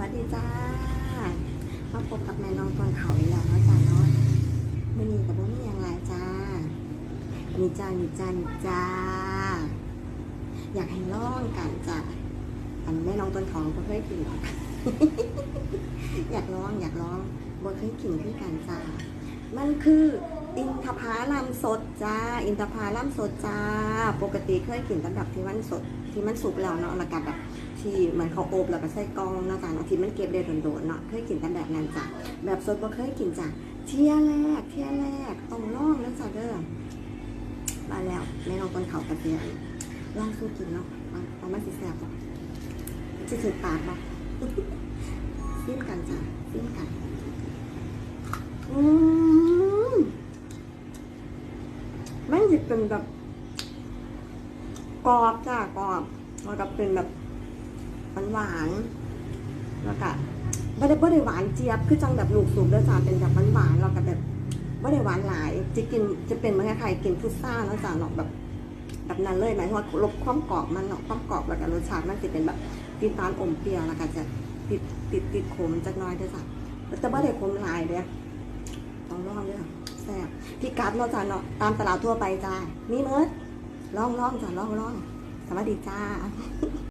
วัสดีจ้ามาพบกับแม่น้องตอนเขาอีกแล้วเนาะจ้าเนาะมื่อนี้กับพวกนี้ยังไงจ้ามีจ้ามีจ้ามีจ้า อยากให้ลองกันจ้าอันแม่น้องต้นเขาก็เคยกินหรอกอยากลองอยากลองบ่เคยกินคือกันจ้ามันคือ อินทผลัมสดจ้า อินทผลัมสดจ้า ปกติเคยกินตั้งแบบที่มันสดที่มันสุกแล้วเนาะแล้วกับแบบที่เหมือนเขาอบแล้วก็ใส่กองเนาะจ้าเนาะที่มันเก็บได้โดนๆเนาะเคยกินตั้งแบบนั้นจ้ะแบบสดบ่เคยกินจ้ะเที่ยแรกเที่ยแรกต้องลองแล้วจ้ะเด้อมาแล้วแม่น้องต้นเขากระเทียมลองสู้กินเนาะเอามาสิแซ่บบ่สิถึงปากบ่ซิมกันจ้ะซิมกัน อืมมันจะ เป็นแบบกรอบจ้ากรอบแล้วก็เป็นแบบหวานแล้วก็ไม่ได้ไม่ได้หวานเจี๊ยบคือจังแบบลูกสูบแล้วจ้าเป็นแบบหวานแล้วก็แบบไม่ได้หวานหลายจะกินจะเป็นเหมือนใครกินพุซ่าแล้วจ้าเนาะแบบแบบนั้นเลยหมายถึงว่าลบความกรอบมันเนาะความกรอบแล้วก็รสชาติมันจะเป็นแบบติดตาลอมเปรี้ยวแล้วก็จะติดติดติดขมจักน้อยด้วยจ้ะแต่ไม่ได้ขมหลายเด้อ ต้องลองด้วยแซ่บพี่กัดเนาะจ้ะเนาะตามตลาดทั่วไปจ้านี่เมิดลองลองจ้าลองลองสวัสดีจ้า